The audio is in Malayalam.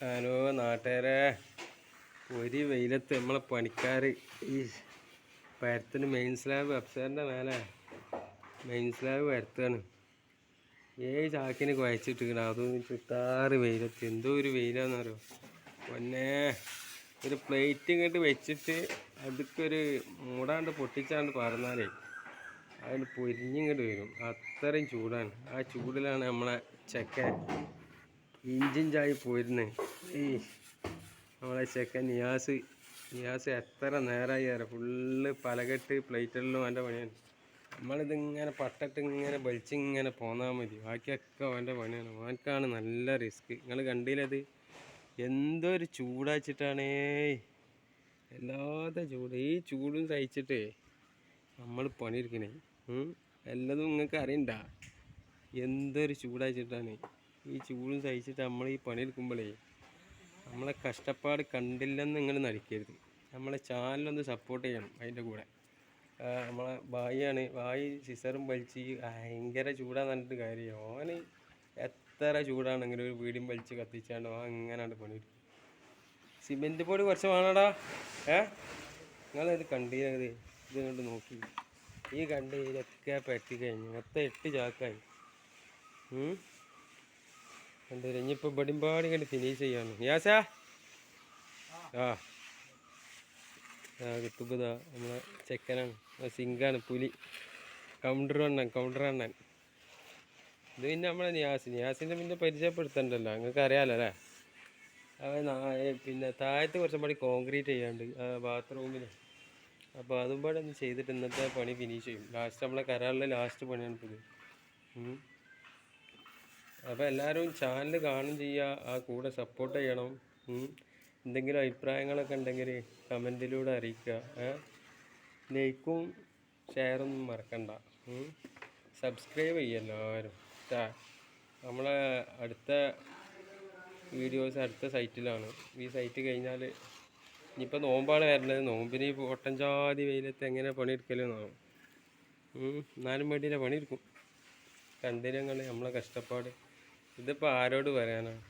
ഹലോ നാട്ടുകാരെ ഒരു വെയിലത്ത് നമ്മളെ പണിക്കാർ ഈ പരത്തിന് മെയിൻ സ്ലാബ് അപ്സറിന്റെ മേലെ മെയിൻ സ്ലാബ് പരത്താണ് ഏഴ് ചാക്കിന് കുഴച്ചിട്ടിരിക്കണം. അതൊന്നും ചുറ്റാറ് വെയിലത്ത്. എന്തോ ഒരു വെയിലാണെന്നറിയോ? പിന്നെ ഒരു പ്ലേറ്റ് ഇങ്ങോട്ട് വെച്ചിട്ട് അതൊക്കൊരു മൂടാണ്ട് പൊട്ടിച്ചാണ്ട് പറഞ്ഞാലേ അതിന് പൊരിഞ്ഞിങ്ങോട്ട് വരും. അത്രയും ചൂടാണ്. ആ ചൂടിലാണ് നമ്മളെ ചെക്കൻ ഇഞ്ചിൻ ചായ പോയിരുന്നെ. ഈ നമ്മളെ ചെക്കൻ നിയാസ് നിയാസ് എത്ര നേരമായി അറിയാം? ഫുള്ള് പലകെട്ട് പ്ലേറ്റുകളിലും അവന്റെ പണിയാണ്. നമ്മളിതിങ്ങനെ പട്ടിട്ട് ഇങ്ങനെ വലിച്ചിങ്ങനെ പോന്നാൽ മതി. ബാക്കിയൊക്കെ അവന്റെ പണിയാണ്. അവനക്കാണ് നല്ല റിസ്ക്. നിങ്ങൾ കണ്ടില്ലത് എന്തോ ഒരു ചൂടാച്ചിട്ടാണേ. എല്ലാത്ത ചൂട്. ഈ ചൂടും സഹിച്ചിട്ടേ നമ്മൾ പണിയെടുക്കണേ. ഉം. എല്ലതും നിങ്ങൾക്ക് അറിയണ്ട? എന്തൊരു ചൂടാച്ചിട്ടാണ്. ഈ ചൂടും സഹിച്ചിട്ട് നമ്മൾ ഈ പണിയെടുക്കുമ്പോഴേ നമ്മളെ കഷ്ടപ്പാട് കണ്ടില്ലെന്ന് നിങ്ങൾ നടിക്കരുത്. നമ്മളെ ചാനലൊന്ന് സപ്പോർട്ട് ചെയ്യണം അതിന്റെ കൂടെ. നമ്മളെ ഭായിയാണ്. ഭായി സിസറും വലിച്ച് ഭയങ്കര ചൂടാന്ന് പറഞ്ഞിട്ട് കാര്യം ഓന് എത്ര ചൂടാണെങ്കിലും ഒരു വീടും വലിച്ച് കത്തിച്ചാണ്ട് അങ്ങനെയാണ് പണിയെടുക്കും. സിമെന്റ് പൊടി കുറച്ച് വേണടാ? ഏ? നിങ്ങളിത് കണ്ടീനത് ഇത് കണ്ട് നോക്കി. ഈ കണ്ട് ഇതൊക്കെ പറ്റി കഴിഞ്ഞു മൊത്തം എട്ട് ചാക്കായി. കണ്ടില്ല ഇനിയിപ്പോൾ ബടിമ്പാടി കണ്ട് ഫിനിഷ് ചെയ്യാണ് യാസാ? ആ. ആ കിട്ടുമ്പതാ നമ്മളെ ചെക്കനാണ്. സിങ്കാണ് പുലി. കൗണ്ടർ അണ്ണൻ കൗണ്ടർ അണ്ണൻ. ഇത് പിന്നെ നമ്മളെ നിയാസ് നിയാസിന്റെ പിന്നെ പരിചയപ്പെടുത്തണ്ടല്ലോ. നിങ്ങൾക്ക് അറിയാലോ അല്ലേ? അവൻ പിന്നെ താഴത്ത് കുറച്ചും പാടി കോൺക്രീറ്റ് ചെയ്യാണ്ട് ബാത്റൂമിൽ അപ്പോൾ അതും പാടെ ഒന്ന് ചെയ്തിട്ട് ഇന്നത്തെ പണി ഫിനിഷ് ചെയ്യും. ലാസ്റ്റ് നമ്മളെ കരാറിലെ ലാസ്റ്റ് പണിയാണ് ഉം. അപ്പോൾ എല്ലാവരും ചാനൽ കാണും ചെയ്യുക ആ കൂടെ സപ്പോർട്ട് ചെയ്യണം. എന്തെങ്കിലും അഭിപ്രായങ്ങളൊക്കെ ഉണ്ടെങ്കിൽ കമന്റിലൂടെ അറിയിക്കുക. ലൈക്കും ഷെയറൊന്നും മറക്കണ്ട. സബ്സ്ക്രൈബ് ചെയ്യുക എല്ലാവരും. നമ്മളെ അടുത്ത വീഡിയോസ് അടുത്ത സൈറ്റിലാണ് ഈ സൈറ്റ് കഴിഞ്ഞാൽ ഇനിയിപ്പോൾ നോമ്പാണ് വരണത് നോമ്പിന് ഈ പൊട്ടൻ ജാതി വെയിലത്ത് എങ്ങനെ പണിയെടുക്കലെന്നാവും എന്നാലും വേണ്ടിയില്ല പണിയെടുക്കും. കണ്ടിരങ്ങൾ നമ്മളെ കഷ്ടപ്പാട്. ഇതിപ്പോൾ ആരോട് പറയാനാണ്